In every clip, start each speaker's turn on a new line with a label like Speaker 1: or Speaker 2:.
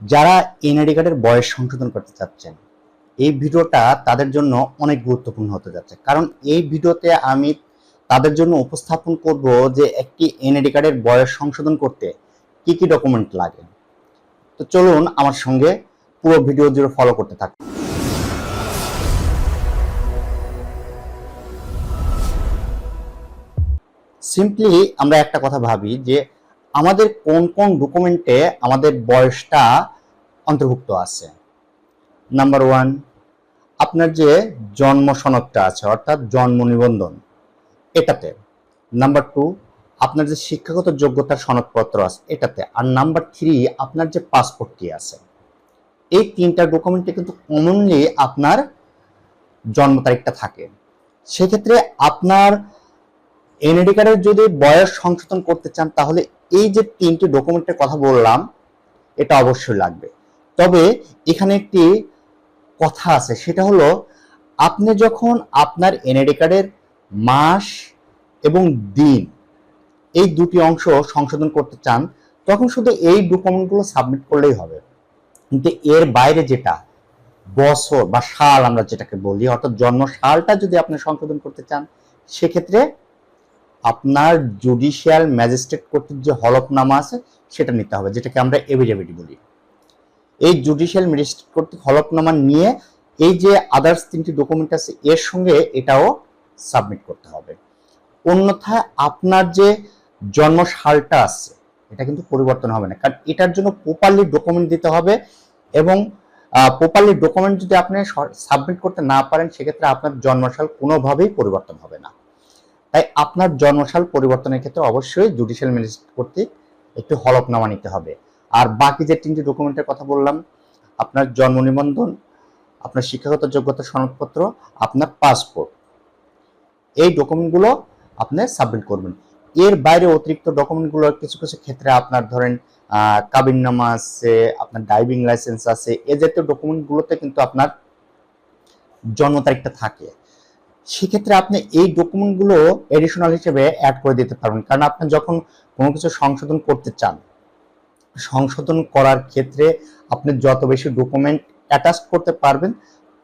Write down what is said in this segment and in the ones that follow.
Speaker 1: যারা এনআইডি কার্ডের বয়স সংশোধন করতে চাচ্ছেন, এই ভিডিওটা তাদের জন্য অনেক গুরুত্বপূর্ণ হতে যাচ্ছে। কারণ এই ভিডিওতে আমি তাদের জন্য উপস্থাপন করব যে একটি এনআইডি কার্ডের বয়স সংশোধন করতে কি কি ডকুমেন্ট লাগে। তো চলুন আমার সঙ্গে পুরো ভিডিও জুড়ে ফলো করতে থাকুন সিম্পলি আমরা একটা কথা ভাবি যে আমাদের কোন কোন ডকুমেন্টে আমাদের বয়সটা অন্তর্ভুক্ত আছে? নাম্বার ওয়ান আপনার যে জন্ম সনদটা আছে, অর্থাৎ জন্ম নিবন্ধন, এটাতে। নাম্বার টু আপনার যে শিক্ষাগত যোগ্যতার সনদপত্র আছে, এটাতে। আর নাম্বার থ্রি আপনার যে পাসপোর্টটি আছে। এই তিনটা ডকুমেন্টে কিন্তু কমনলি আপনার জন্ম তারিখটা থাকে। সেক্ষেত্রে আপনার এনআইডি কার্ডের যদি বয়স সংশোধন করতে চান, তাহলে এই যে তিনটি ডকুমেন্টের কথা বললাম, এটা অবশ্যই লাগবে। তবে এখানে একটি কথা আছে, সেটা হলো আপনি যখন আপনার এনআইডি কার্ডের মাস এবং দিন এই দুটি অংশ সংশোধন করতে চান, তখন শুধু এই ডকুমেন্টগুলো সাবমিট করলেই হবে। কিন্তু এর বাইরে যেটা, বছর বা সাল আমরা যেটাকে বলি, অর্থাৎ জন্ম সালটা যদি আপনি সংশোধন করতে চান, সেক্ষেত্রে আপনার জুডিশিয়াল ম্যাজিস্ট্রেট কর্তৃক যে হলফনামা আছে, সেটা নিতে হবে, যেটাকে আমরা এভিডেভিট বলি। এই জুডিশিয়াল ম্যাজিস্ট্রেট কর্তৃক হলফনামা নিয়ে এই যে আদার্স তিনটি ডকুমেন্ট আছে, এর সঙ্গে এটাও সাবমিট করতে হবে। অন্যথায় আপনার যে জন্ম সালটা আছে, এটা কিন্তু পরিবর্তন হবে না, কারণ এটার জন্য প্রপারলি ডকুমেন্ট দিতে হবে এবং প্রপারলি ডকুমেন্ট যদি আপনি সাবমিট করতে না পারেন, সেক্ষেত্রে আপনার জন্মসাল কোনোভাবেই পরিবর্তন হবে না। তাই আপনার জন্মসাল পরিবর্তনের ক্ষেত্রে অবশ্যই জুডিশিয়াল ম্যাজিস্ট্রেট কর্তৃক একটি হলফনামা নিতে হবে। আর বাকি যে তিনটি ডকুমেন্টের কথা বললাম, আপনার জন্ম নিবন্ধন, আপনার শিক্ষাগত যোগ্যতা সনদপত্র, আপনার পাসপোর্ট এই ডকুমেন্টগুলো আপনি সাবমিট করবেন। এর বাইরে অতিরিক্ত ডকুমেন্টগুলো কিছু কিছু ক্ষেত্রে আপনার ধরেন কাবিননামা আছে, আপনার ড্রাইভিং লাইসেন্স আছে, এ জাতীয় ডকুমেন্টগুলোতে কিন্তু আপনার জন্ম তারিখটা থাকে। সেক্ষেত্রে আপনি এই ডকুমেন্টগুলো এডিশনাল হিসেবে অ্যাড করে দিতে পারবেন। কারণ আপনি যখন কোনো কিছু সংশোধন করতে চান, সংশোধন করার ক্ষেত্রে আপনি যত বেশি ডকুমেন্ট অ্যাটাচ করতে পারবেন,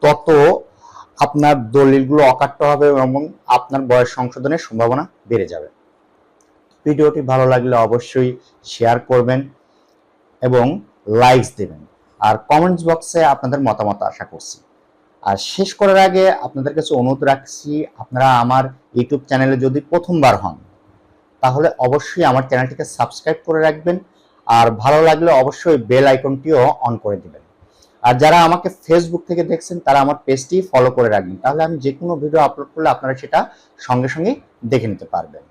Speaker 1: তত আপনার দলিলগুলো অকাট্য হবে এবং আপনার বয়স সংশোধনের সম্ভাবনা বেড়ে যাবে। ভিডিওটি ভালো লাগলে অবশ্যই শেয়ার করবেন এবং লাইকস দেবেন। আর কমেন্টস বক্সে আপনাদের মতামত আশা করছি। আর শেষ করার আগে আপনাদের কাছে অনুরোধ রাখছি, আপনারা আমার ইউটিউব চ্যানেলে যদি প্রথমবার হন, তাহলে অবশ্যই আমার চ্যানেলটিকে সাবস্ক্রাইব করে রাখবেন আর ভালো লাগলে অবশ্যই বেল আইকনটিও অন করে দেবেন। আর যারা আমাকে ফেসবুক থেকে দেখছেন, তারা আমার পেজটি ফলো করে রাখবেন, তাহলে আমি যে কোনো ভিডিও আপলোড করলে আপনারা সেটা সঙ্গে সঙ্গে দেখে নিতে পারবেন।